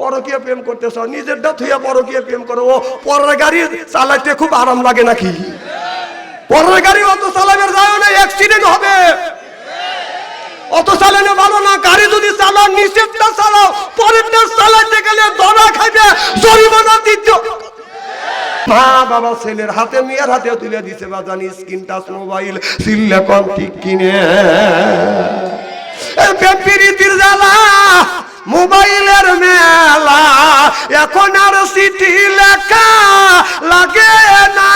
পরকীয় প্রেম করতেছ নিজেরটা থুয়া পরকীয় প্রেম করো। ও, পরের গাড়ি চালাইতে খুব আরাম লাগে নাকি? পরের গাড়ি অত চালাবের যায় না অ্যাক্সিডেন্ট হবে। অত চালানো ভালো না, গাড়ি যদি চালাও নিচেরটা চালাও, পরেরটা চালাতে গেলে ধরা খাইবে, জরিমানা দিতে মা বাবা ছেলের হাতে, মেয়ের হাতে তুলে দিছে বাজানি স্ক্রিন টাচ মোবাইল সিল্লে কম ঠিক কিনে। জ্বালা। মোবাইলের মেলা, এখন আর সিটি লেখা লাগে না।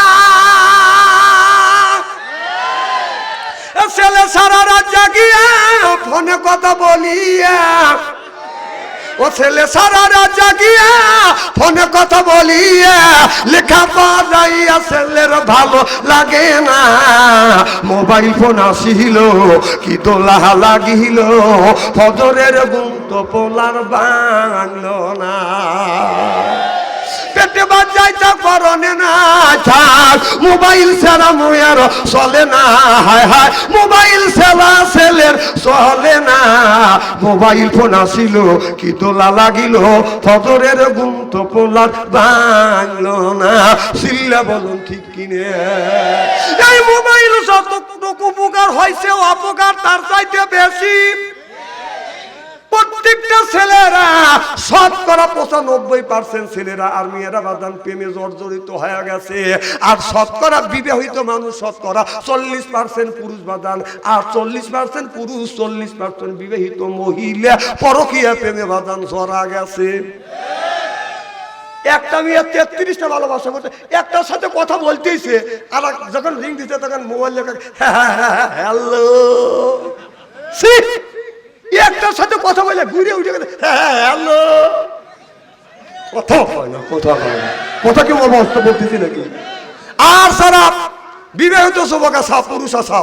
ছেলে সারা রাত জাগিয়া ফোনে কথা বলিয়া ও ছেলে সারা রাত জাগিয়া ফোনে কথা বলিয়া লেখা পাইয়া ছেলের ভালো লাগে না। মোবাইল ফোন আসিল, কি দোলা লাগিল, ফজরের গুন্ত পোলার বাংলো না। পেটে বাজাইতা করনে না থাক মোবাইল ছাড়া মুয়ার চলে না, হায় হায়। মোবাইল ছাড়া ছেলের চলে না। মোবাইল ফোন আসিল, কি দোলা লাগিল, ফজরের গুম তো পোলার বাংলো না। সিল্লা বলুন ঠিক কিনে। এই মোবাইল যতটুকু উপকার হয়েছে, অপকার তার চাইতে বেশি। প্রত্যেকটা ছেলেরা শতকরা পঁচানব্বই পার্সেন্ট ছেলেরা আর মেয়েরা বাদান প্রেমে জর্জরিত হয়ে গেছে। আর শতকরা বিবাহিত মানুষ শতকরা চল্লিশ পার্সেন্ট পুরুষ বাদান। আর চল্লিশ পার্সেন্ট পুরুষ, চল্লিশ পার্সেন্ট বিবাহিত মহিলা পরকীয়া প্রেমে বাদান জরা গেছে। একটা মেয়ে তেত্রিশটা ভালোবাসা করছে। একটার সাথে কথা বলতেইছে, আর যখন রিং দিতে তখন মোবাইল লেখা হ্যালো। একটার সাথে কথা বলে ঘুরে উঠে গেছে হ্যাঁ হ্যালো। কথা হয় না, কথা হয় না। কথা কি অবস্থা বলতেছি নাকি? আর সারা বিবাহিত যুবক আছে পুরুষ আছে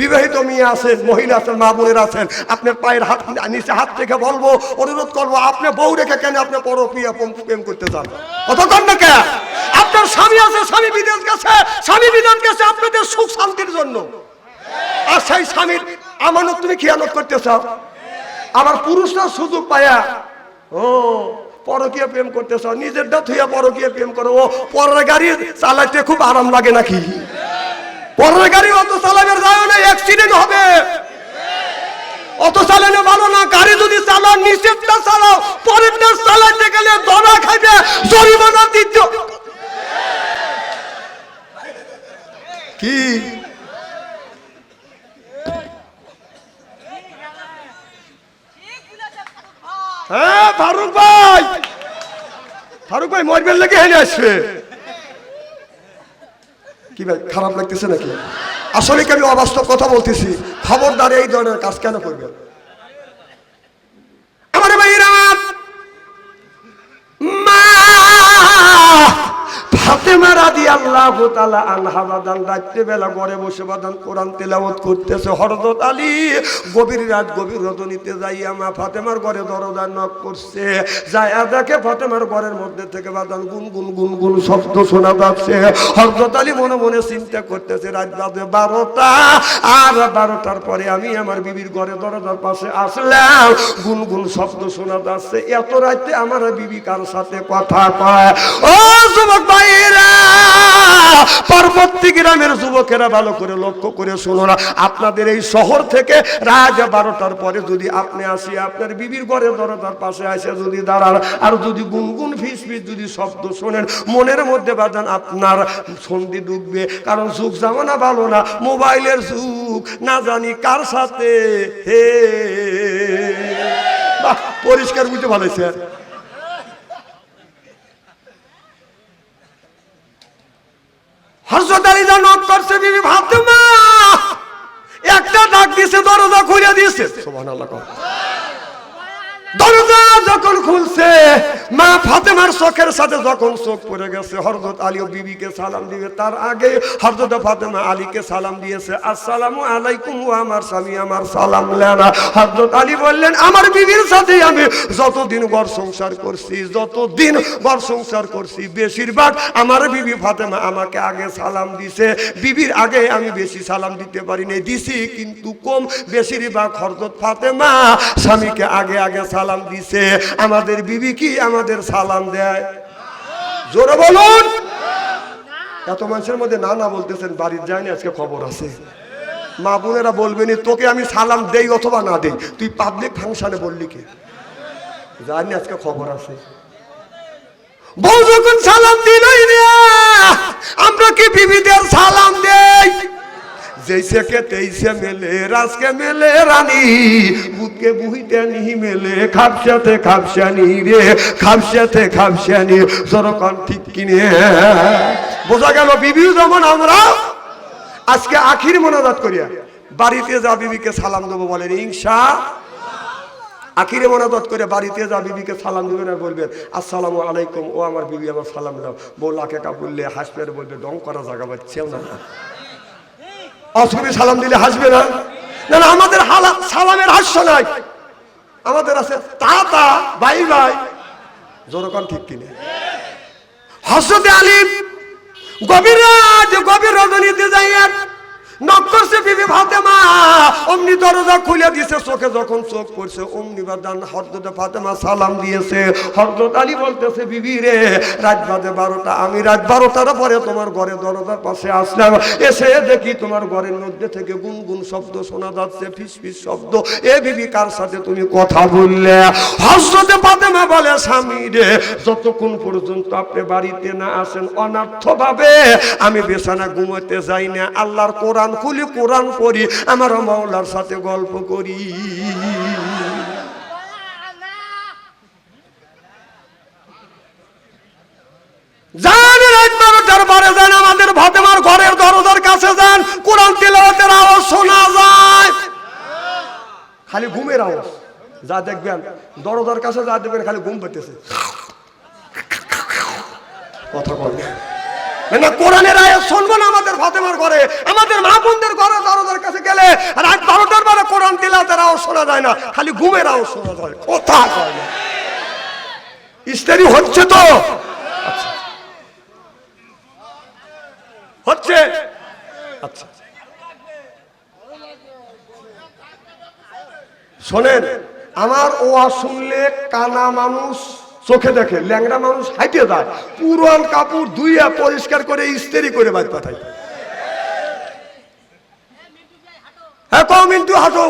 বিবাহিত মেয়ে আছেন, মহিলা আছেন, মা বোনের আছেন। আপনার পায়ের হাত, নিচে হাত থেকে বলব, অনুরোধ করব আপনি বউ রেখে কেন আপনি পরপ্রিয়া প্রেম করতে চান কতক্ষণ না কে আপনার স্বামী আছে, স্বামী বিদেশ গেছে, স্বামী বিদেশ গেছে আপনাদের সুখ শান্তির জন্য। আর সেই স্বামীর আমানত তুমি খেয়ানত করতে চাও? আবার পুরুষরা সুযোগ পায়া। ও, পরকীয় প্রেম করতে চাও নিজেরটা থুয়া পরকীয় প্রেম করো। ও, পরের গাড়ি চালাইতে খুব আরাম লাগে নাকি? পরের গাড়ি অত চালাবের যায় না অ্যাক্সিডেন্ট হবে। অত চালানো ভালো না, গাড়ি যদি চালাও নিচেরটা চালাও, পরেরটা চালাইতে গেলে ধরা খাইবে, জরিমানা দিতে কি হ্যাঁ ফারুক ভাই ফারুক ভাই মরবেন লেগে হেনে আসবে? কি ভাই, খারাপ লাগতেছে নাকি? আসলে কি আমি অবাস্তব কথা বলতেছি? খবরদার এই ধরনের কাজ কেন করবেন? ফাতেমা ঘরে বসে বাদান কোরআন তেলাওয়াত করতেছে। আলী গভীর রাত গভীর রজনীতে যাইয়া মা ফাতেমার ঘরে দরজা নক করছে। যাইয়া দেখে ফাতেমার ঘরের মধ্যে থেকে বাদান গুন গুন গুন গুন শব্দ শোনা যাচ্ছে। আলী মনে মনে চিন্তা করতেছে, রাত বাজে বারোটা আর বারোটার পরে আমি আমার বিবির ঘরে দরজার পাশে আসলাম। গুন গুন শব্দ শোনা যাচ্ছে। এত রাতে আমার বিবি কার সাথে কথা কয়? ও যুবক পার্বতী গ্রামের যুবকেরা ভালো করে লক্ষ্য করে শুনো না। আপনাদের এই শহর থেকে রাত বারোটার পরে যদি আপনি আসি, আপনার বিবির ঘরে দরজার পাশে আসে যদি দাঁড়ান, আর যদি গুনগুন ফিস ফিস যদি শব্দ শোনেন, মনের মধ্যে বাজান আপনার সন্ধি ডুববে। কারণ যুগ জামানা ভালো না, মোবাইলের যুগ না জানি কার সাথে। হে পরিষ্কার বুঝতে ভালো হয়েছে। হরজত আলী যা নক করছে বিবি ফাতেমা একটা ডাক দিছে দরজা খুলে দিয়েছে সোভান। দরজা যখন খুলছে, মা ফাতেমার চোখের সাথে যখন চোখ পড়ে গেছে হরজত আলী ও বিবিকে সালাম দিবে তার আগে হরজত ফাতেমা আলীকে সালাম দিয়েছে, আসসালামু আলাইকুম ও আমার স্বামী, আমার সালাম লেনা হরজত আলী বললেন, আমার বিবির সাথে আমি যতদিন ঘর সংসার করছি, যতদিন ঘর সংসার করছি, বেশিরভাগ আমার বিবি ফাতেমা আমাকে আগে সালাম দিছে। বিবির আগে আমি বেশি সালাম দিতে পারি নাই, দিছি, কিন্তু কম বেশিরভাগ হরজত ফাতেমা স্বামীকে আগে আগে সালাম দিছে। আমাদের বিবি কি আমাদের সালাম দেয়? জোরে বলুন। এত মানুষের মধ্যে না না বলতেছেন, বাড়ির যায়নি, আজকে খবর আছে। মা বোনেরা বলবেন, তোকে আমি সালাম দেই অথবা না দেই? তুই পাবলিক ফাংশনে বললি কি? জানি আজকে খবর আছে। বউ যখন সালাম দিলই না আমরা কি বিবিদের সালাম দেই? जैसे के तैसे মেলে रास के मेले रानी। भूत के बुहिते नहीं मेले রে खापशानी रे খাপসাতে খাপসানি সরকার ঠিক কিনে বোঝা গেল বিবিও যেমন আমরা আজকে আখির মনোজাত করিয়া বাড়িতে যা বিবিকে সালাম দেবো বলেন ইংসা আখিরে মনাদত করে বাড়িতে যা বিবিকে সালাম দেবেন আর বলবেন আসসালামু আলাইকুম ও আমার বিবি, আমার সালাম দাও। বউ লাখে কাপড়লে হাসবে আর বলবে, ডং করা জায়গা পাচ্ছেও না। অসুবি সালাম দিলে হাসবে না। না না, আমাদের সালামের হাস্য নাই। আমাদের আছে তা তা বাই বাই জোরকন ঠিক কিনে? হাসতে আলিম গভীর গভীর রজনীতে যাইয়া হরদতে হরদত আমি রাত বারোটার পরে তোমার ঘরে দরজার পাশে আসলাম। এসে দেখি তোমার ঘরের মধ্যে থেকে গুনগুন শব্দ শোনা যাচ্ছে ফিস ফিস শব্দ। এ বিবি, কার সাথে তুমি কথা বললে? হজরতে ফাতেমা বলে, স্বামী রে, যতক্ষণ পর্যন্ত আপনি বাড়িতে না আসেন অনার্থ ভাবে আমি বেছানা ঘুমাতে যাই না। আল্লাহর কোরআন খুলি, কোরআন পড়ি, আমার মাওলার সাথে গল্প করি। আমাদের কোরআন আওয়াজ শোনা যায়। খালি ঘুমের আওয়াজ, যা দেখবেন, দরজার কাছে যা দেখবেন, খালি ঘুম পেতেছে। কথা বল না, কোরআনের আয়াত শুনব না আমাদের ফাতেমার ঘরে। আমাদের মা বোনদের ঘরে দরজার কাছে গেলে রাত বারোটার পরে কোরআন তেলাওয়াতের আওয়াজ শোনা যায় না, খালি ঘুমের আওয়াজ শোনা যায়। কথা কয় না। ইস্তারি হচ্ছে তো। আচ্ছা। হচ্ছে? আচ্ছা। শোনেন, আমার ওয়া শুনলে কানা মানুষ চোখে দেখে, ল্যাংড়া মানুষ হাইটে যায় পুরান কাপড় ধুইয়া পরিষ্কার করে ইস্তেরি করে বাদ পাঠাই হ্যাঁ কম মিন্টু, হাঁটো।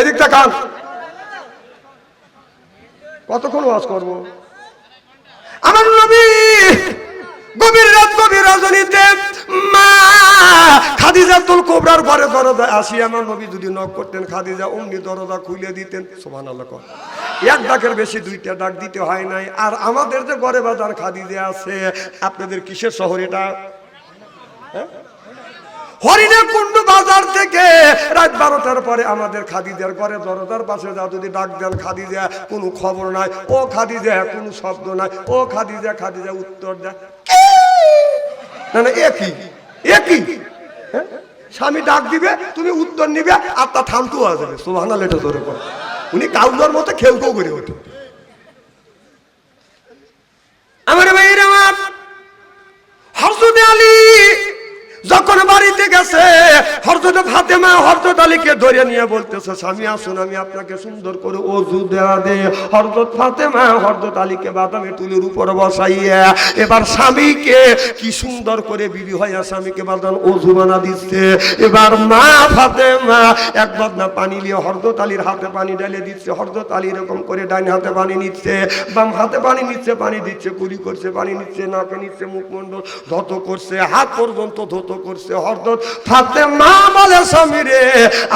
এদিকটা কান। কতক্ষণ ওয়াজ করব? আমার নবী গভীর রাত, গভীর রজনীতে খাদিজা তুল কোবরার ঘরে দরজা আসি, আমার নবী যদি নক করতেন, খাদিজা অমনি দরজা খুলে দিতেন সোমান এক ডাকের বেশি দুইটা ডাক দিতে হয় নাই। আর আমাদের যে ঘরে বাজার খাদিজা আছে, আপনাদের কিসের শহর এটা? হরিণে কুণ্ডু বাজার থেকে রাত বারোটার পরে আমাদের খাদিজার ঘরে দরজার পাশে যা যদি ডাক দেন, খাদিজা, কোনো খবর নাই। ও খাদিজা, কোনো শব্দ নাই। ও খাদিজা খাদিজা উত্তর দেয়? না না একই একই হ্যাঁ? স্বামী ডাক দিবে, তুমি উত্তর নিবে, আর তা থামতু আসবে সোহানা লেটে ধরে পড়ে উনি কাউলার মতো খেউ করে ওঠে। আমার ভাইয়ের আমার হরসুদ আলী যখন বাড়িতে গেছে ফাতেমা আলীকে ধরে নিয়ে বলতেছে, স্বামী, আসুন, আমি আপনাকে সুন্দর করে অজু দেওয়া দে। ফাতেমা আলীকে বাদামে উপর বসাইয়া, এবার স্বামীকে কি সুন্দর করে বিবি স্বামীকে অজু বানা দিচ্ছে। এবার মা ফাতেমা এক বদনা পানি নিয়ে আলীর হাতে পানি দিচ্ছে হরজত আলী এরকম করে ডাইন হাতে পানি নিচ্ছে, বাম হাতে পানি নিচ্ছে, পানি দিচ্ছে কুলি করছে, পানি নিচ্ছে, নাকে নিচ্ছে, মুখমণ্ডল ধত করছে, হাত পর্যন্ত ধত করছে। হরদত ফাতেমা মা বলে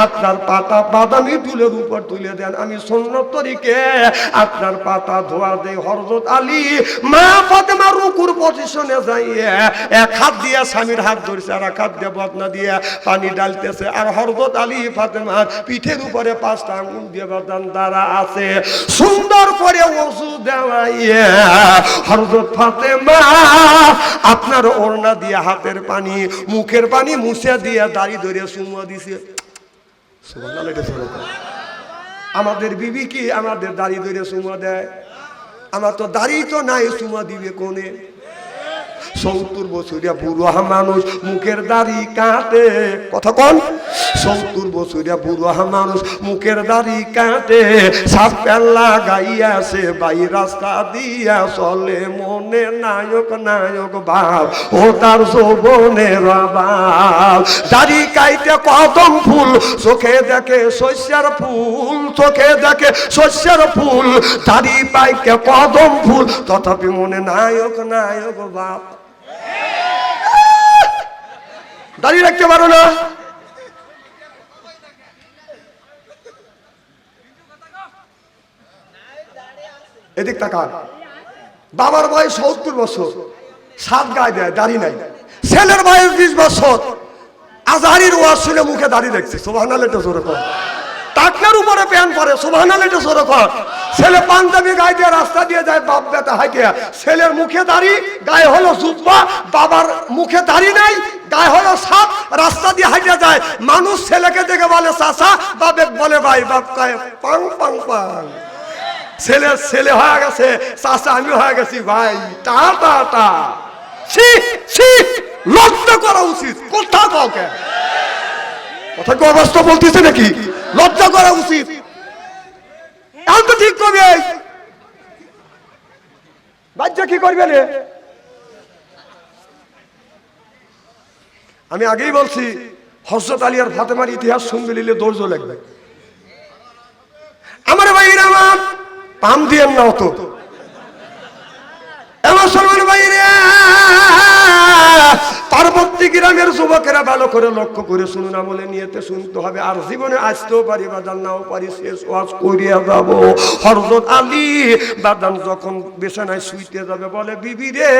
আপনার পাতা বাদামি টুলের উপর তুলে দেন আমি আপনার পাতা ধোয়া দেই হরজত আলী। মা ফাতেমা রুকুর পজিশনে যাইয়ে এক হাত দিয়ে স্বামীর হাত ধরছে, আর এক হাত দিয়ে বদনা দিয়ে পানি ডালতেছে। আর হরজত আলী ফাতেমা পিঠের উপরে পাঁচটা আঙুল দিয়ে বাদান দ্বারা আছে। সুন্দর করে ওষু দেওয়াইয়ে, হরজত ফাতেমা, আপনার ওড়না দিয়ে হাতের পানি, মুখের পানি মুছে দিয়ে দাড়ি ধরে সুমুয়া দিছে। আমাদের বিবি কি? আমাদের দাড়ি ধরে সুমা দেয়। আমার তো দাড়ি তো নাই সুমা দিবে কোনে? সত্তর বছরিয়া বুড়ো মানুষ মুখের দাড়ি কাটে। কথা কন। সত্তর বছরিয়া বুড়ো মানুষ মুখের দাড়ি কাটে। সাত পেল্লা গাইয়াছে বাই রাস্তা দিয়া চলে। মনে নায়ক নায়ক বাপ, ও তার যৌবনের বাপ দাড়ি কাইতে কদম ফুল, চোখে দেখে শস্যের ফুল, চোখে দেখে শস্যের ফুল। দাড়ি পাইকে কদম ফুল, তথাপি মনে নায়ক নায়ক বাপ। দাঁড়িয়ে রাখতে পারো না। এদিক তাকান। বাবার বয়স সত্তর বছর, সাত গায়ে দেয়, দাড়ি নাই। ছেলের বয়স বিশ বছর, আজহারির ওয়াজ শুনে মুখে দাঁড়িয়ে দেখছে। সোভানালে তো জোরে টাকনার উপরে প্যান পরে সোভানাল এটা জোরে কর। ছেলে পাঞ্জাবি গায়ে দিয়ে রাস্তা দিয়ে যায়, বাপ বেটা হাইকে ছেলের মুখে দাড়ি, গায়ে হলো জুব্বা, বাবার মুখে দাড়ি নাই, গায়ে হলো সাপ, রাস্তা দিয়ে হাইটে যায়। মানুষ ছেলেকে দেখে বলে, চাচা বাবেক বলে, ভাই, বাপ গায়ে পাং পাং পাং। ছেলে ছেলে হয়ে গেছে, চাচা, আমি হয়ে গেছি, ভাই, টা টা টা। ছি ছি, লজ্জা করা উচিত, কোথা কাউকে? কথা কি অবস্থা বলতেছে নাকি? লজ্জা করা উচিত। ঠিক করবে বাচ্চা কি করবে আমি আগেই বলছি হজরত আলী আর ফাতেমার ইতিহাস শুনবে নিলে দৌড় লাগবে। আমার ভাইরা আমার, পাম দিয়ে না হতো এমন সলমান ভাইরে গ্রামের যুবকেরা ভালো করে লক্ষ্য করে শুনুন, আমলে নিয়েতে শুনতে হবে। আর জীবনে আসতেও পারি বাদান নাও পারি, শেষ ওয়াজ করিয়া যাব। হরজত আলী বাদান যখন বেছানায় শুইতে যাবে, বলে, বিবি রে,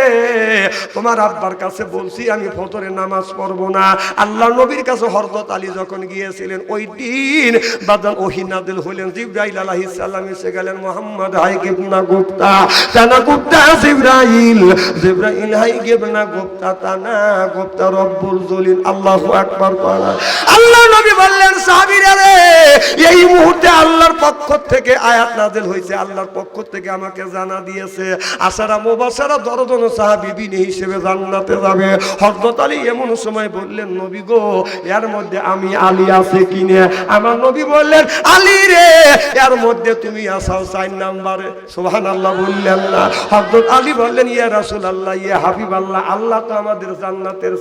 তোমার আব্বার কাছে বলছি আমি ফতরে নামাজ পড়ব না। আল্লাহ নবীর কাছে হরজত আলী যখন গিয়েছিলেন, ওই দিন বাদান ওহিনাদিল হইলেন জিব্রাইল আলাইহিস সালাম এসে গেলেন, মোহাম্মদ হাই গিবনা গুপ্তা তানা গুপ্তা জিব্রাইল জিব্রাইল হাই গিবনা গুপ্তা, তানা গুপ্তা রব্বুল জলিল, আল্লাহু আকবার করা আল্লাহ নবী বললেন, সাহাবীরা রে, এই মুহূর্তে আল্লাহর পক্ষ থেকে আয়াত নাযিল হয়েছে। আল্লাহর পক্ষ থেকে আমাকে জানা দিয়েছে। আশারা মুবাশশারা দরজন সাহাবী বিনি হিসেবে জান্নাতে যাবে। হযরত আলী এমন সময় বললেন, নবী গো, এর মধ্যে আমি আলী আছে কিনে আমার নবী বললেন, আলী রে, এর মধ্যে তুমি আসাও চার নাম্বারে। সুবহানাল্লাহ বললেন না। হযরত আলী বললেন, ইয়া রাসূলুল্লাহ, ইয়া হাবিবাল্লাহ, আল্লাহ তো আমাদের জান্নাতের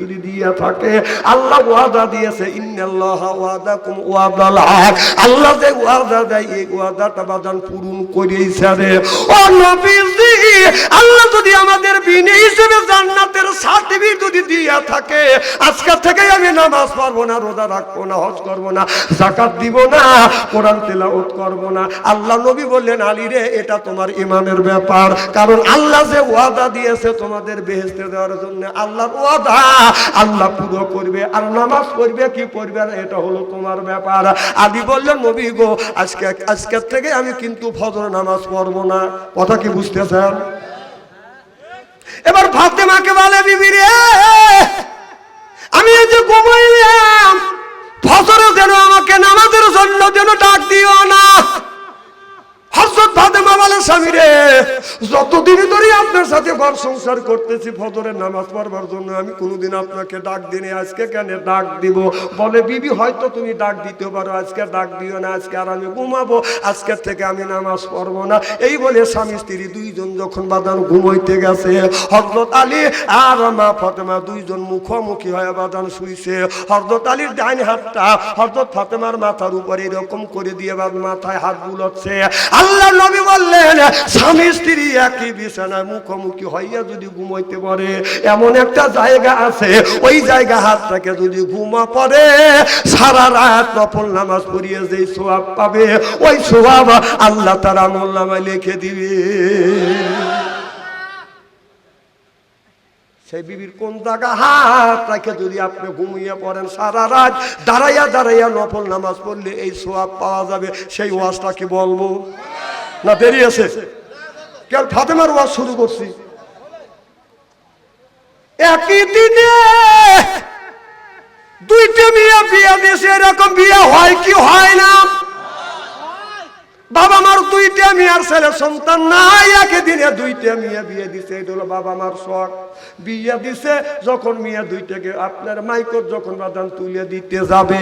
যদি দিয়ে থাকে, আল্লাহ ওয়াদা দিয়েছে, ইন্নাল্লাহ ওয়াদাল হক। আল্লাহ যে ওয়াদা দেয়, এই ওয়াদাটা বাদান পূরণ ও নবীজি, আল্লাহ যদি আমাদের বিনে হিসেবে জান্নাতের সার্টিফিকেট যদি দিয়ে থাকে, আজকে থেকে আমি নামাজ পড়ব না, রোজা রাখব না, হজ করব না জাকাত দিব না, কোরআন করব না। আল্লাহ নবী বললেন, আলী রে, এটা তোমার ইমানের ব্যাপার। কারণ আল্লাহ যে ওয়াদা দিয়েছে তোমাদের বেহেস্তে দেওয়ার জন্য, আল্লাহর ওয়াদা আল্লাহ পুরো করবে আর নামাজ পড়বে, কি পড়বে না, এটা হলো তোমার ব্যাপার। আদি বললেন নবী গো, আজকে আজকের থেকে আমি কিন্তু ফজর নামাজ পড়ব না। কথা কি বুঝতে বুঝতেছেন? এবার ফাতেমাকে বলে, বিবি রে, আমি যে ঘুমাইলাম, ফজরে যেন আমাকে নামাজের জন্য যেন ডাক দিও না। আমি আর নামাজ না। এই বলে স্বামী, স্ত্রী দুইজন যখন বাদান ঘুমাইতে গেছে হজরত আলী আর মা ফাতেমা দুইজন মুখোমুখি হয়ে বাদান শুইছে। হজরত আলীর ডাইন হাতটা হজরত ফাতেমার মাথার উপরে এরকম করে দিয়ে বাদ মাথায় হাত বুলাচ্ছে। আল্লাহ নবী বললেন, স্বামী, স্ত্রী একই বিছানায় মুখোমুখি হইয়া যদি ঘুমাইতে পারে, এমন একটা জায়গা আছে, ওই জায়গা হাতটাকে যদি ঘুমা পড়ে, সারা রাত নফল নামাজ পড়িয়ে যেই সোয়াব পাবে, ওই সোয়াব আল্লাহ তারা মোল্লামায় লিখে দিবে। সেই বিবির কোন জায়গা হাত রেখে যদি আপনি ঘুমিয়ে পড়েন সারা রাত, দাঁড়াইয়া দাঁড়াইয়া নফল নামাজ পড়লে এই সোয়াব পাওয়া যাবে। সেই ওয়াজটা কি বলব? না দেরি আছে? কেন ফাতেমার ওয়াজ শুরু করছি। একই দিনে দুইটা বিয়ে বিয়ে দিয়েছে, এরকম বিয়ে হয় কি হয় না বাবা মার দুইটা মেয়ের ছেলে সন্তান নাই একই দিনে দুইটা মেয়ে বিয়ে দিছে এটা হলো বাবা মার শখ। বিয়ে দিছে, যখন মেয়ে দুইটাকে আপনার মাইকত যখন বাদান তুলে দিতে যাবে,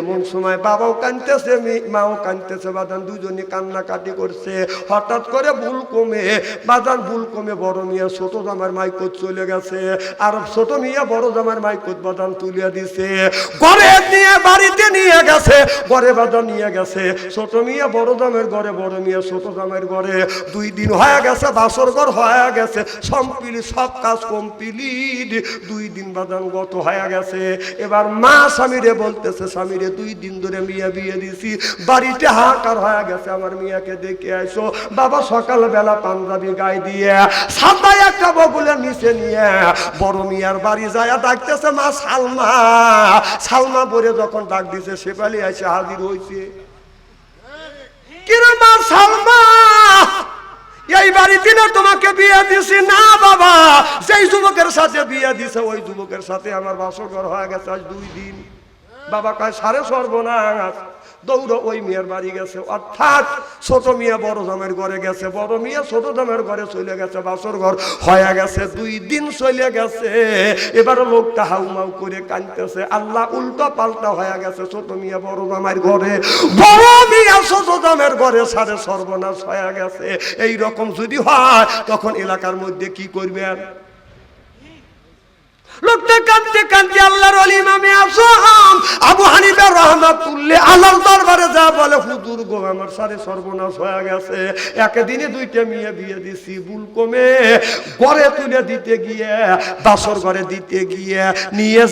এমন সময় বাবাও কানতেছে মাও কানতেছে বাদান দুজনে কান্নাকাটি করছে। হঠাৎ করে ভুল কমে, বাদান ভুল কমে বড় মেয়ে, ছোট জামার মাইকত চলে গেছে, আর ছোট মেয়ে বড় জামার মাইকত বাদান তুলে দিছে। ঘরে নিয়ে, বাড়িতে নিয়ে গেছে, ঘরে বাদান নিয়ে গেছে। ছোট মেয়ে বড় দামের ঘরে, বড় মেয়ে ছোট ঘরে দুই দিন হয়ে গেছে, বাসর ঘর হয়ে গেছে, সম্পিলি সব কাজ কমপ্লিট দুই দিন বাদান গত হয়ে গেছে। এবার মা স্বামীরে বলতেছে, স্বামীরে দুই দিন ধরে মিয়া বিয়ে দিছি, বাড়িতে হাহাকার হয়ে গেছে, আমার মিয়াকে দেখে আসো বাবা সকালবেলা পাঞ্জাবি গায়ে দিয়ে সাদা একটা বগুলের নিচে নিয়ে বড় মিয়ার বাড়ি যায়, ডাকতেছে, মা সালমা। সালমা বলে যখন ডাক দিছে সেপালি এসে হাজির হয়েছে মা সালমা, এই বাড়িতে না তোমাকে বিয়ে দিছি না বাবা। সেই যুবকের সাথে বিয়ে দিছে, ওই যুবকের সাথে আমার বাসর হয়ে গেছে আজ দুই দিন। বাবা কয় সাড়ে সর্বনাশ। দৌড় ওই মেয়ের বাড়ি গেছে। অর্থাৎ ছোট মেয়ে বড় জামের ঘরে গেছে, বড় মেয়ে ছোট জামের ঘরে চলে গেছে, বাসর ঘর হয়ে গেছে, দুই দিন চলে গেছে। এবার লোকটা হাউমাউ করে কানতেছে আল্লাহ উল্টো পাল্টা হয়ে গেছে, ছোট মেয়ে বড় জামের ঘরে। বড় মেয়ে ছোট জামের ঘরে সারে সর্বনাশ হয়ে গেছে। এই রকম যদি হয়, তখন এলাকার মধ্যে কি করবেন? লোকটা কাঁদতে কাঁদতে আল্লাহর আবু আল্লাহর দরবারে যা বলে, হুজুর গো, আমার সারে সর্বনাশ হয়ে গেছে। একদিনে দুইটা মেয়ে বিয়ে দিছি কমে। তুলে দিতে গিয়ে, বাসর ঘরে দিতে গিয়ে নিয়ে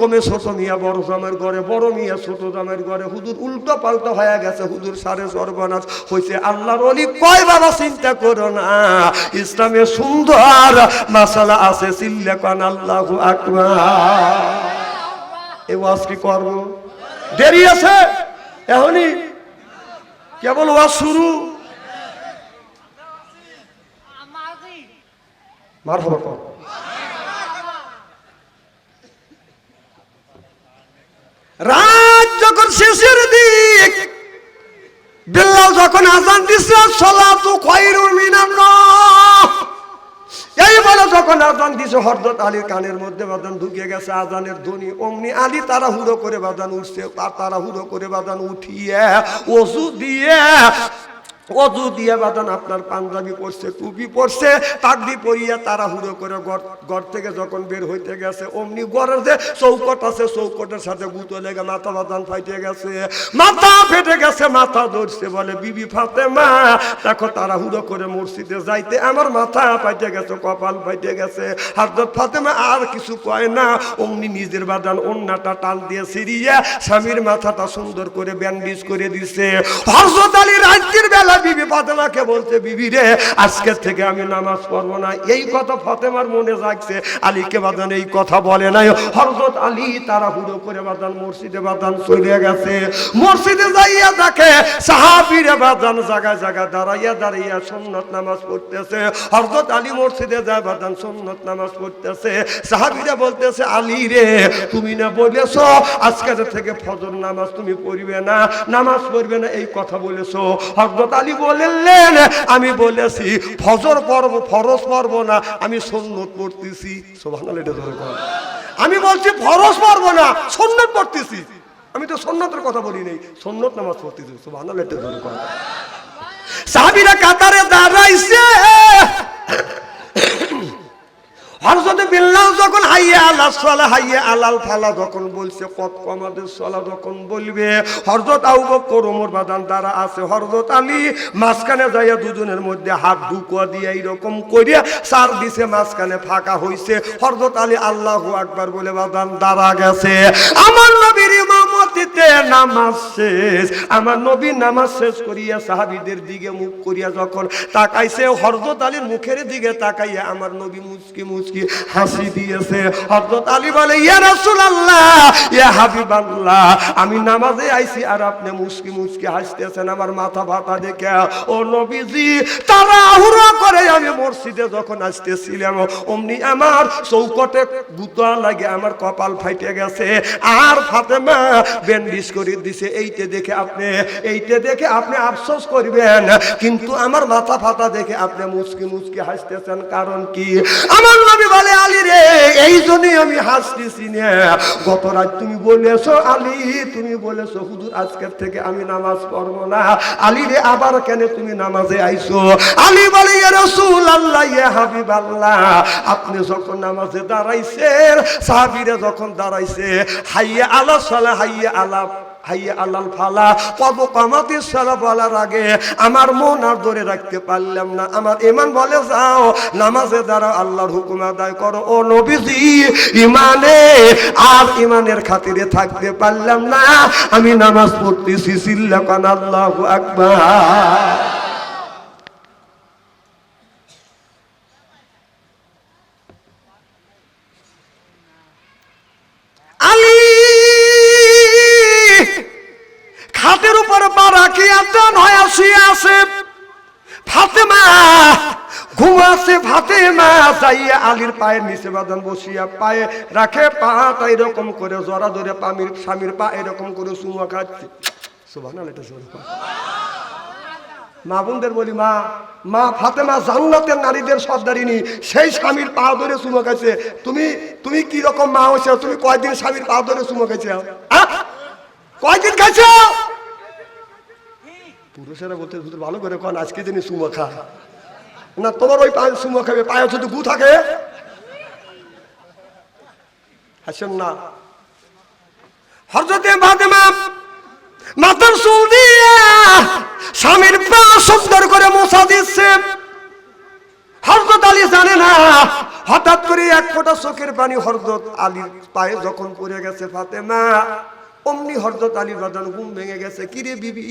কমে ছোট মিয়া, বড় জামের ঘরে, বড় মিয়া, ছোট জামের ঘরে। হুজুর উল্টো পাল্টা হয়ে গেছে, হুজুর সারে সর্বনাশ হয়েছে। আল্লাহর অলি কয়, বাবা, চিন্তা করো না। ইসলামে সুন্দর মাসালা আছে চিল্লে কান আল্লাহু এই ওয়াজ কি করব? দেরি আছে? এখনই। কেবল ওয়াজ শুরু। কর। রাত যখন শেষের দিক, বিল্লাল যখন আজান দিছে, সলাতু খায়রুম মিনান। নাম এই বলে, যখন আজান দিছে হরদত আলীর কানের মধ্যে বাদান ঢুকে গেছে, আজানের ধ্বনি, অমনি আলী তারা হুড়ো করে বাদান উঠছে, তারা হুড়ো করে বাদান উঠিয়ে ওষুধ দিয়ে অজু দিয়ে বাদান আপনার পাঞ্জাবি পরছে, টুপি পরছে, তাকবি পরিয়ে তারা হুড়ো করে ঘর থেকে যখন বের হইতে গেছে, অমনি ঘরের যে চৌকট আছে, চৌকটের সাথে গুতো লেগে মাথা বাদান ফাইটে গেছে। মাথা ফেটে গেছে, মাথা ধরছে বলে, বিবি ফাতে মা দেখো তারা হুড়ো করে মসজিদে যাইতে আমার মাথা ফাইটে গেছে, কপাল ফাইটে গেছে। হাজরত ফাতেমা আর কিছু কয় না, অমনি নিজের বাদান অন্যটা টান দিয়ে সিরিয়ে স্বামীর মাথাটা সুন্দর করে ব্যান্ডেজ করে দিছে। হরজত আলী রাত্রির বেলা বিবি ফাতেমাকে বলছে, বিবি রে আজকের থেকে আমি নামাজ না। এই কথা ফাতেমার মনে আলীকে বাদান এই কথা বলে নাই। হরজত আলী তারা হুড়ো করে বাদান মসজিদে বাদান চলে গেছে। মসজিদে যাইয়া দেখে সাহাবিরে বাদান জায়গায় জায়গায় দাঁড়াইয়া দাঁড়াইয়া সুন্নত নামাজ পড়তেছে। হরজত আলী মসজিদে যায় বাদান সুন্নত নামাজ পড়তেছে। সাহাবিরা বলতেছে, আলী রে, তুমি না বলেছ আজকের থেকে ফজর নামাজ তুমি পড়বে না, নামাজ পড়বে না, এই কথা বলেছ। হরজত আলী বললেন, আমি বলেছি, ফজর পর্ব, ফরজ পর্ব না, আমি সন্ন্যত পড়তেছি। আমি বলছি ফরস পর্ব না সন্ন্যত পড়তেছি। আমি তো সন্ন্যতের কথা বলি নেই সন্ন্যত নামাজ পড়তেছি। সুবহানাল্লাহ, এটা ধরে সাবিরা কাতারে দাঁড়াইছে। হরজতে বিল্লাহ যখন হাইয়া আল্লাহ সালা, হাইয়া আলাল ফালা যখন বলছে, কত আমাদের সলা যখন বলবে হরজত আউ বকর ওমর বাদান তারা আছে হরজত আলী মাঝখানে যাইয়া দুজনের মধ্যে হাত ঢুকুয়া দিয়ে এইরকম করিয়া সার দিছে মাঝখানে ফাঁকা হইছে। হরজত আলী আল্লাহ আকবার বলে, বাদান দাঁড়া গেছে। আমার নবীর ইমামতিতে নামাজ শেষ, আমার নবী নামাজ শেষ করিয়া সাহাবীদের দিকে মুখ করিয়া যখন তাকাইছে হরজত আলীর মুখের দিকে তাকাইয়া আমার নবী মুচকি মুচকি হাসি দিয়েছে? হরজত আলী বলে, ইয়া রাসূলুল্লাহ, ইয়া হাবিবাল্লাহ, আমি নামাজে আইছি আর আপনি মুচকি মুচকি হাসতেছেন, আমার মাথা ভাতা দেখে। ও নবীজি, তাড়াহুড়ো করে আমি মসজিদে যখন আসতেছিলাম, অমনি আমার চৌকটে গুতা লাগে, আমার কপাল ফাইটে গেছে। আর ফাতেমা ব্যান্ডিজ করে দিছে, এইটা দেখে আপনি, এইটা দেখে আপনি আফসোস করবেন, কিন্তু আমার মাথা ফাতা দেখে আপনি মুচকি মুচকি হাসতেছেন, কারণ কি? আমার নবী বলে, আলী রে, এই জন্যই আমি হাসতেছি না। গত রাত তুমি বলেছ, আলী, তুমি বলেছ, হুজুর, আজকের থেকে আমি নামাজ পড়ব না। আলী রে, আবার কেন তুমি নামাজে আইছো? আলী বলে ইয়া রাসূলুল্লাহ ইয়া হাবিবাল্লাহ, আপনি যখন নামাজে দাঁড়াইছেন, সাহাবীরা যখন দাঁড়াইছে, হাইয়া আলা সালা, হাইয়া আলা আল্লাহ আগে আমার মন আর ধরে রাখতে পারলাম না। আমার ইমান বলে যাও দ্বারা আল্লাহর করো। ও নবীজি ইমানে আর ইমানের খাতিরে থাকতে পারলাম না। আমি নামাজ পড়তেছি সিল্লাকান আল্লাহ আকবার আলী খাটের উপর পা রাখিয়া টান হয়ে শুয়ে আছে ফাতেমা ঘুমাছে যাইয়া আলীর পায়ের নিচে বসিয়া পায়ে রাখে পা এরকম করে স্বামীর পা এরকম করে মা বোনদের বলি, মা মা ফাতেমা জান্নাতের নারীদের সর্দারিনী, সেই স্বামীর পা ধরে চুমো খাইছে তুমি তুমি কি রকম মা হয়েছে? তুমি কয়দিন স্বামীর পা ধরে চুমো খাইছে? কয়দিন খাইছ? পুরুষেরা বলতে হুজুর, ভালো করে কন, আজকে দিনই চুমো খা না, তোমার ওই পায়ে চুমো খাবে পায়ে শুধু গু থাকে? হাসেন না। হরজতে ফাতেমা মাথার চুল দিয়া স্বামীর পা সুন্দর করে মশা দিচ্ছে। হরদত আলী জানে না, হঠাৎ করে এক ফোঁটা চোখের পানি হরদত আলীর পায়ে যখন পড়ে গেছে ফাতেমা অমনি হরদত আলীর বাদান ঘুম ভেঙে গেছে। কিরে বিবি,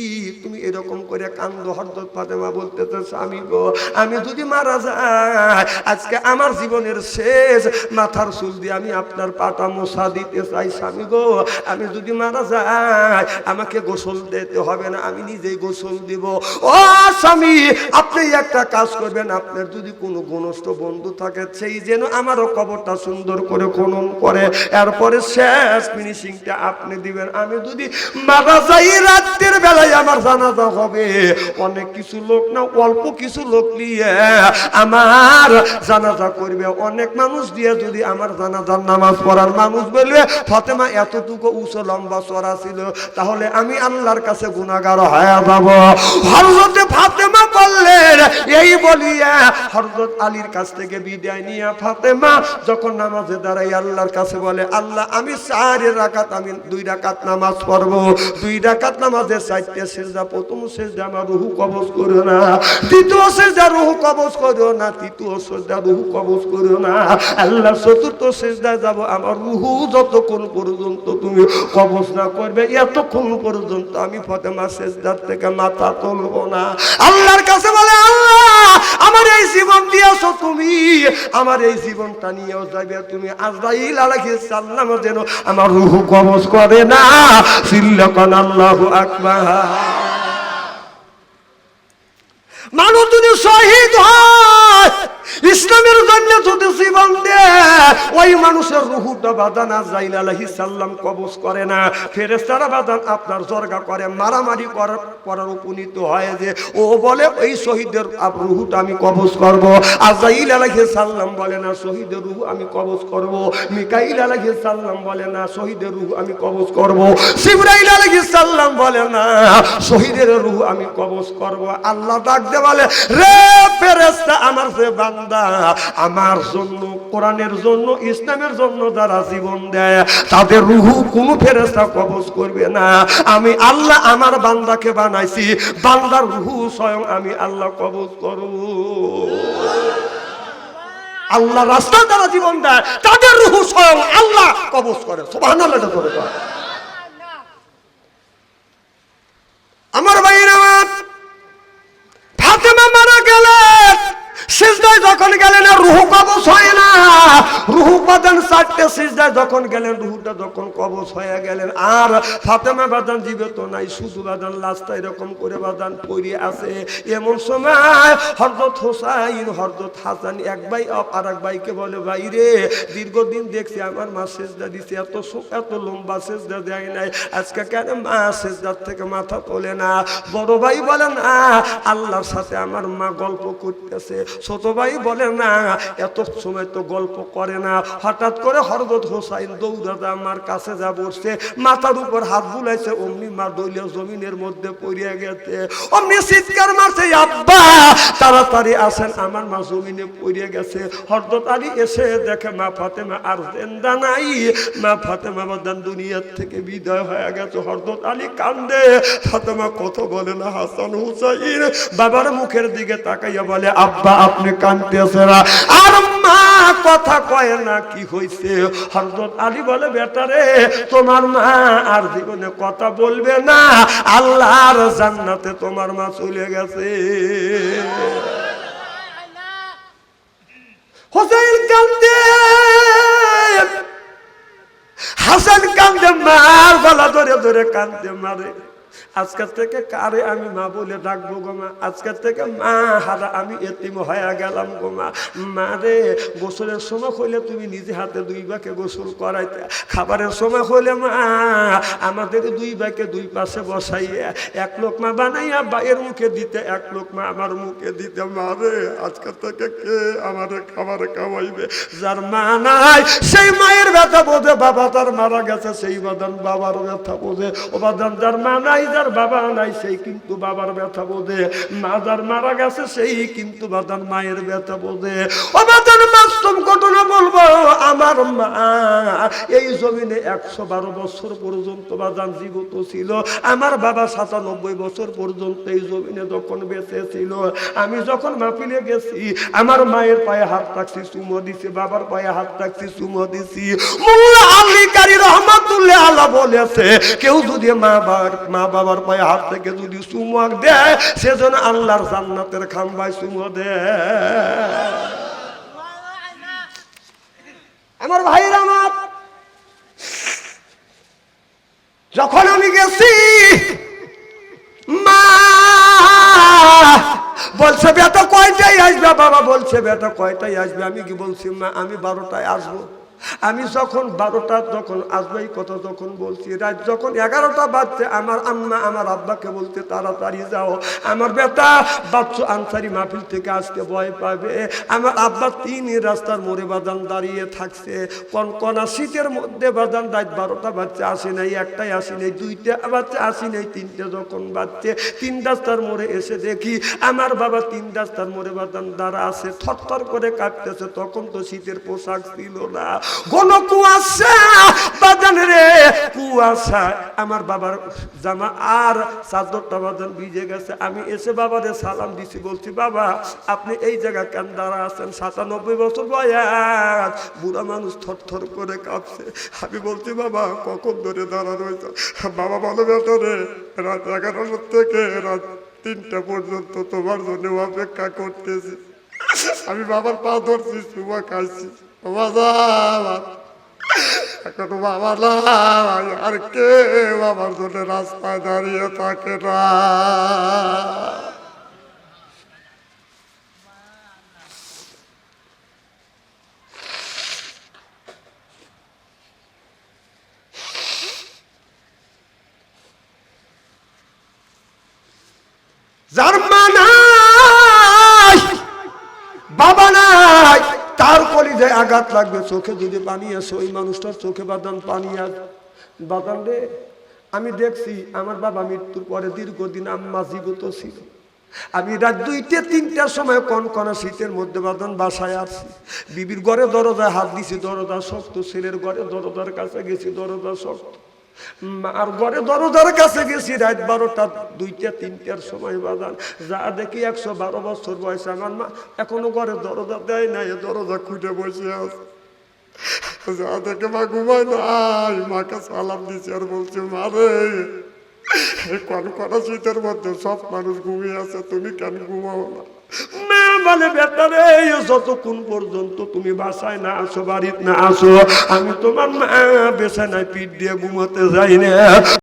তুমি এরকম করে কান্দ হরদত ফাতেমা বলতেছে, স্বামী গো, আমি যদি মারা যাই, আজকে আমার জীবনের শেষ মাথার চুল দিয়ে আমি আপনার পাটা মশা দিতে চাই, স্বামী গো। আমি যদি মারা যাই, আমাকে গোসল দিতে হবে না, আমি নিজেই গোসল দিব। ও স্বামী, আপনি একটা কাজ করবেন, আপনার যদি কোনো ঘনষ্ঠ বন্ধু থাকে, সেই যেন আমারও কবরটা সুন্দর করে খনন করে। এরপরে শেষ ফিনিশিংটা আপনি দিবেন। আমি যদি মারা যাই রাত্রের বেলায় আমার জানাজা হবে। অনেক কিছু লোক না, অল্প কিছু লোক নিয়ে আমার জানাজা করবে। অনেক মানুষ দিয়ে যদি আমার জানাজার নামাজ পড়ার মানুষ বলবে, ফতেমা, এতটুকু উঁচু লম্বা চড়া ছিল, তাহলে আমি আল্লাহর কাছে গুণাগার হয়ে যাব। হরজতে ফাতেমা বললেন, এই বলিয়া হরজত আলীর কাছ থেকে বিদায় নিয়ে ফাতেমা, যখন নামাজে দাঁড়াই আল্লাহর কাছে বলে, আল্লাহ, আমি চার রাকাত, আমি দুই রাকাত নামাজ পড়ব। দুই রাকাত নামাজের চারটে সেজদা, প্রথম সেজদা আমার রুহু কবজ করো না। দ্বিতীয় সেজদা রুহু কবজ করো না, তৃতীয় সেজদা রুহু কবজ করো না। আল্লাহ চতুর্থ সেজদায় যাব, আমার রুহু যতক্ষণ পর্যন্ত তুমি কবজ না করবে, এতক্ষণ পর্যন্ত আমি ফতেমা সেজদার থেকে মাথা তুলবো না। আল্লাহর কাছে বলে, আল্লাহ আমার এই জীবন দিয়েছ তুমি। আমার এই জীবনটা নিয়েও যাবে তুমি। আজরাইল আলাইহিস সালাম যেন আমার রুহু কবজ করে না। সিল্লাকান আল্লাহু আকবার। মানুষ যদি শহীদ হয় ইসলামের জন্য যদি জীবন দেয়, ওই মানুষের রুহুটা বাদান আজাইল আলাইহিস সালাম কবজ করে না। ফেরেশতারা বাদান আপনার জর্গা করে, মারামারি করার করার উপনীত হয় যে, ও বলে, ওই শহীদের রুহুটা আমি কবজ করব। আজাইল আলাইহিস সালাম বলে, না, শহীদের রুহু আমি কবজ করব। মিকাইল আলাইহিস সালাম বলে, না, শহীদের রুহু আমি কবজ করব। জিবরাইল আলাইহিস সালাম বলে, না, শহীদের রুহু আমি কবজ করব। আল্লাহ ডাক দে বলে, রে ফেরেশতা, আমার যে বান্দা আমার জন্য, কোরআনের জন্য, ইসলামের জন্য যারা জীবন দেয়, তাদের রুহু কোনো ফেরেস্তা কবজ করবে না। আমি আল্লাহ আমার বান্দাকে বানাইছি, বান্দার রুহু স্বয়ং আমি আল্লাহ কবজ করব। আল্লাহ রাস্তা যারা জীবন দেয়, তাদের রুহু স্বয়ং আল্লাহ কবজ করে। সুবহানাল্লাহ, এটা করে আমার ভাইয়ের, ফাতেমা মারা গেলেন সিজদায় যখন গেলেন রুহু কবজ হয় না। রুহু বাদান চারটে সিজদায় যখন গেলেন রুহুটা যখন কবজ হয়ে গেলেন আর ফাতেমা বাদান জীবিত নাই, শুধু বাদান লাস্তা এরকম করে বাদান পড়ে আছে। এমন সময় হরদত হোসাইন হরদত হাসান, এক ভাই আপ আর এক ভাইকে বলে, ভাই রে, দীর্ঘদিন দেখছি আমার মা সেজদা দিছে, এত এত লম্বা সেজদা দেয় নাই। আজকে কেন মা সেজদার থেকে মাথা তোলে না? বড় ভাই বলে, না, আল্লাহর সাথে আমার মা গল্প করতেছে। ছোট ভাই বলে না, এত সময় তো গল্প করে না। হঠাৎ করে হরদত হোসাইন দৌড়াতে আমার কাছে যা বসছে, মাথার উপর হাত বুলাইছে, অমনি মা দলীয় জমিনের মধ্যে পড়িয়া গেছে। অমনি চিৎকার মারছে আব্বা, তাড়াতাড়ি আসেন, আমার মা জমিনে পড়িয়া গেছে। হরদত আলী এসে দেখে, মা ফাতেমা আর জেন্দা নাই। মা ফাতেমা বাদান দুনিয়ার থেকে বিদায় হয়ে গেছে। হরদত আলী কান্দে, ফাতেমা কত বলে না হাসান হুসাইন? বাবার মুখের দিকে তাকাইয়া বলে, আব্বা আপনি কান্দতেছে না। আর মা কথা কয় না, কি হইছে? হরদত আলী বলে বেটারে তোমার মা আর জীবনে কথা বলবে না। আল্লাহর জান্নাতে তোমার মা চলে গেছে। হোসেন কান্দে। হাসান কান্দে, মার গলা ধরে ধরে কান্দে মারে। আজকের থেকে কারে আমি মা বলে ডাকবো গো মা? আজকের থেকে মা হারা, আমি এতিম হয়ে গেলাম গো মা। মা রে, গোসলের সময় হইলে তুমি নিজে হাতে দুই বাকে গোসল করাইতে। খাবারের সময় হইলে মা, আমাদের দুই বাকে দুই পাশে বসাইয়া এক লোক মা বানাইয়া বাইয়ের মুখে দিতে, এক লোক মা আমার মুখে দিতে। মা রে আজকের থেকে কে আমার খাবার খাওয়াইবে? যার মা নাই, সেই মায়ের ব্যথা বোঝে বাবা তার মারা গেছে, সেই বাদান বাবার ব্যথা বোঝে ও বাদান যার মা নাই, যার বাবা নাই, সেই কিন্তু বাবার ব্যথা বোঝে মা যার মারা গেছে, সেই কিন্তু বাদান মায়ের ব্যথা বোঝে ও বাদান বাস্তব ঘটনা বলব। আমার মা, এই জমিনে একশো বারো বছর পর্যন্ত বাদান জীবিত ছিল। আমার বাবা সাতানব্বই বছর পর্যন্ত এই জমিনে যখন বেঁচে ছিল, আমি যখন মাপিলে গেছি, আমার মায়ের পায়ে হাত রাখছি, চুমো দিছি, বাবার পায়ে হাত রাখছি, চুমো দিছি। মোল্লা রহমাতুল্লাহ আল্লাহ বলেছে, কেউ যদি মা মা বাবার পায়ে হাত থেকে যদি দেয় সেজন্য আল্লাহর জান্নাতের দেয়। আমার ভাইয়ের আমার, যখন আমি গেছি বলছে, বেটা কয়টাই আসবে? বাবা বলছে, বেটা কয়টাই আসবে? আমি কি বলছি, মা, আমি বারোটায় আসব। আমি যখন বারোটা, যখন আসবে এই কথা যখন বলছি, রাত যখন এগারোটা বাজছে, আমার আম্মা আমার আব্বাকে বলতে তাড়াতাড়ি যাও। আমার বেটা বাচ্চু আনসারি মাহফিল থেকে আসতে ভয় পাবে। আমার আব্বা তিন রাস্তার মোড়ে বাদান দাঁড়িয়ে থাকছে। কোন, কোনা শীতের মধ্যে বাদান রাত বারোটা বাচ্চা আসে নাই, একটাই আসি নাই, দুইটা বাচ্চা আসি নাই, তিনটে যখন বাচ্চে তিন রাস্তার মোড়ে এসে দেখি আমার বাবা তিন রাস্তার মোড়ে বাদান দাঁড়া আছে, থরথর করে কাটতেছে তখন তো শীতের পোশাক ছিল না। কোন কুয়াশা বাদান রে, কুয়াশা। আমার বাবার জামা আর চাদরটা বাদান ভিজে গেছে। আমি এসে বাবারে সালাম দিছি, বলছি, বাবা, আপনি এই জায়গা কেন দাঁড়া আছেন? সাতানব্বই বছর বয়স। বুড়া মানুষ থর থর করে কাঁপছে। আমি বলছি, বাবা, কখন ধরে দাঁড়া রয়েছে বাবা বলো বেতরে রাত এগারোটার থেকে রাত তিনটা পর্যন্ত তোমার জন্য অপেক্ষা করতেছি। আমি বাবার পা ধরছি সুমা খাইছি। আর কে আমার জন্য রাস্তায় দাঁড়িয়ে থাকে না। যার মা নাই বাবা নাই তার কলিজায় আঘাত লাগবে, চোখে যদি পানি আসে, ওই মানুষটার চোখে বাদান পানি আস বাদান রে। আমি দেখছি আমার বাবা মৃত্যুর পরে দীর্ঘদিন আম্মা জীবিত ছিল। আমি রাত দুইটে তিনটার সময় কন কনা শীতের মধ্যে বাদন বাসায় আসছি। বিবির ঘরে দরজায় হাত দিছি, দরজা শক্ত, ছেলের ঘরে দরজার কাছে গেছি, দরজা শক্ত। আর ঘরে দরজার কাছে গেছি, রাত বারোটা, দুইটা, তিনটার সময় বাজান। যা দেখি একশো বারো বছর বয়স আমার মা এখনও ঘরে দরজা দেয় না এ দরজা খুঁটে বসে আছে। যা দেখে মা ঘুমায় না মাকে সালাম দিছি আর বলছে, মা রে, এই কোন কোন শীতের মধ্যে সব মানুষ ঘুমিয়ে আছে, তুমি কেন ঘুমাও না? মেয়ে মানে বেটারে যতক্ষণ পর্যন্ত তুমি বাসায় না আসো, বাড়িতে না আসো, আমি তোমার মা বেসানায় পিঠ দিয়ে ঘুমাতে যাই না।